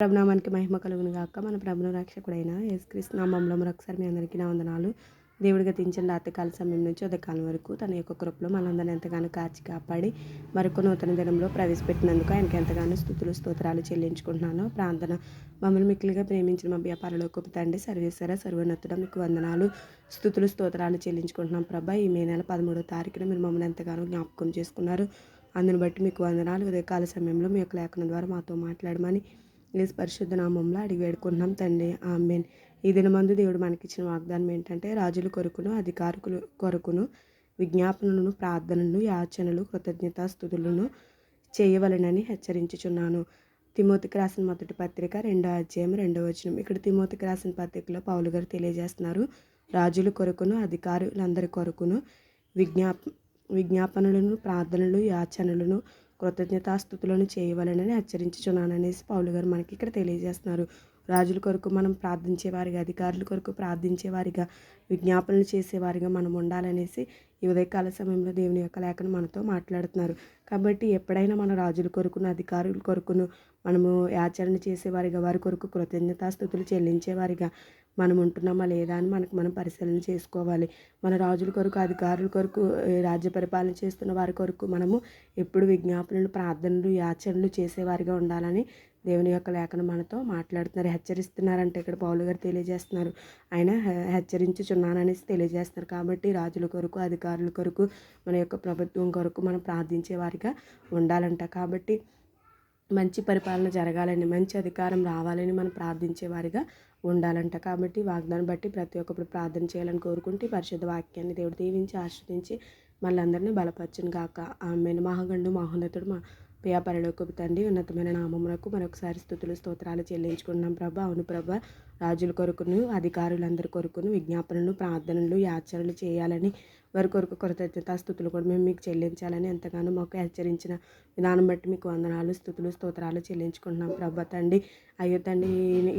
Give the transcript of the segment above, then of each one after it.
ప్రభునామానికి మహిమ కలుగును గాక. మన ప్రభును రక్షకుడైన యేసుక్రీస్తు నామంలో మరొకసారి మీ అందరికీ నా వందనాలు. దేవుడు గతించిన రాత్రికాల సమయం నుంచి ఉదయకాలం వరకు తన యొక్క కృపలో మనందరిని ఎంతగానో కాచి కాపాడి మరొక నూతన దినంలో ప్రవేశపెట్టినందుకు ఆయనకి ఎంతగానో స్థుతులు స్తోత్రాలు చెల్లించుకుంటున్నాను. ప్రార్థన మమ్మల్ని మిక్కిలిగా ప్రేమించిన మా వ్యాపారంలో తండ్రి సర్వేశ్వర సర్వోన్నతుడ మీకు వందనాలు స్థుతులు స్తోత్రాలు చెల్లించుకుంటున్నాం. ప్రభా ఈ మే నెల పదమూడో తారీఖున మీరు మమ్మల్ని ఎంతగానో జ్ఞాపకం చేసుకున్నారు. అందును బట్టి మీకు వందనాలు. ఉదయకాల సమయంలో మీ యొక్క లేఖనం ద్వారా మాతో మాట్లాడమని ఈ పరిశుద్ధ నామంలో అడిగి వేడుకుంటున్నాం తండ్రి. ఆమెన్. ఈ దినమందు దేవుడు మనకిచ్చిన వాగ్దానం ఏంటంటే రాజుల కొరకును అధికారులు కొరకును విజ్ఞాపనలను ప్రార్థనలు యాచనలు కృతజ్ఞతాస్థుతులను చేయవలనని హెచ్చరించుచున్నాను. తిమోతికి రాసిన మొదటి పత్రిక రెండో అధ్యాయం రెండో వచనం. ఇక్కడ తిమోతికి రాసిన పత్రికలో పౌలు గారు తెలియజేస్తున్నారు. రాజుల కొరకును అధికారులందరి కొరకును విజ్ఞాప విజ్ఞాపనలను ప్రార్థనలు యాచనలను కృతజ్ఞతాస్థుతులను చేయవలనని హెచ్చరించుచున్నాననేసి పౌలు గారు మనకి ఇక్కడ తెలియజేస్తున్నారు. రాజుల కొరకు మనం ప్రార్థించేవారిగా అధికారుల కొరకు ప్రార్థించేవారిగా విజ్ఞాపనలు చేసేవారిగా మనం ఉండాలనేసి ఈ ఉదయకాల సమయంలో దేవుని యొక్క లేఖను మనతో మాట్లాడుతున్నారు. కాబట్టి ఎప్పుడైనా మన రాజుల కొరకును అధికారుల కొరకును మనము ఆచరణ చేసేవారిగా వారి కొరకు కృతజ్ఞతాస్థుతులు చెల్లించేవారిగా మనం ఉంటున్నామా లేదా అని మనకు మనం పరిశీలన చేసుకోవాలి. మన రాజుల కొరకు అధికారుల కొరకు రాజ్య పరిపాలన చేస్తున్న వారి కొరకు మనము ఎప్పుడు విజ్ఞాపనలు ప్రార్థనలు యాచనలు చేసేవారిగా ఉండాలని దేవుని యొక్క లేఖను మనతో మాట్లాడుతున్నారు హెచ్చరిస్తున్నారంటే ఇక్కడ పౌలు గారు తెలియజేస్తున్నారు. ఆయన హెచ్చరించుచున్నాననేసి తెలియజేస్తున్నారు. కాబట్టి రాజుల కొరకు అధికారుల కొరకు మన యొక్క ప్రభుత్వం కొరకు మనం ప్రార్థించే వారిగా ఉండాలంట. కాబట్టి మంచి పరిపాలన జరగాలని మంచి అధికారం రావాలని మనం ప్రార్థించే వారిగా ఉండాలంట. కాబట్టి వాగ్దానం బట్టి ప్రతి ఒక్కరు ప్రార్థన చేయాలని కోరుకుంటే పరిశుద్ధ వాక్యాన్ని దేవుడు దీవించి ఆశ్రదించి మళ్ళందరినీ బలపరచును గాక. ఆమె మహాగండు మహోన్నతుడు మా ప్రియాపరలోకి తండ్రి ఉన్నతమైన నామమునకు మరొకసారి స్థుతులు స్తోత్రాలు చెల్లించుకున్నాం ప్రభా. అవును ప్రభా రాజుల కొరకును అధికారులందరి కొరకును విజ్ఞాపనలు ప్రార్థనలు యాచనలు చేయాలని వారి కొరకు కృతజ్ఞత స్థుతులు కూడా మేము మీకు చెల్లించాలని ఎంతగానో మాకు హెచ్చరించిన విధానం బట్టి మీకు వందనాలు స్థుతులు స్తోత్రాలు చెల్లించుకుంటున్నాం ప్రభా తండ్రి అయ్యో తండ్రి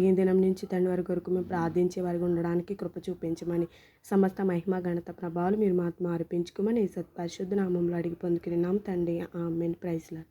ఈ దినం నుంచి తండ్రి వారి కొరకు మేము ప్రార్థించే వారికి ఉండడానికి కృప చూపించమని సమస్త మహిమ గణత ప్రభావాలు మీరు మాత్రం అర్పించుకోమని సత్పరిశుద్ధ నామంలో అడిగి పొందుకున్నాం తండ్రి ఆమెన్. ప్రైజ్లా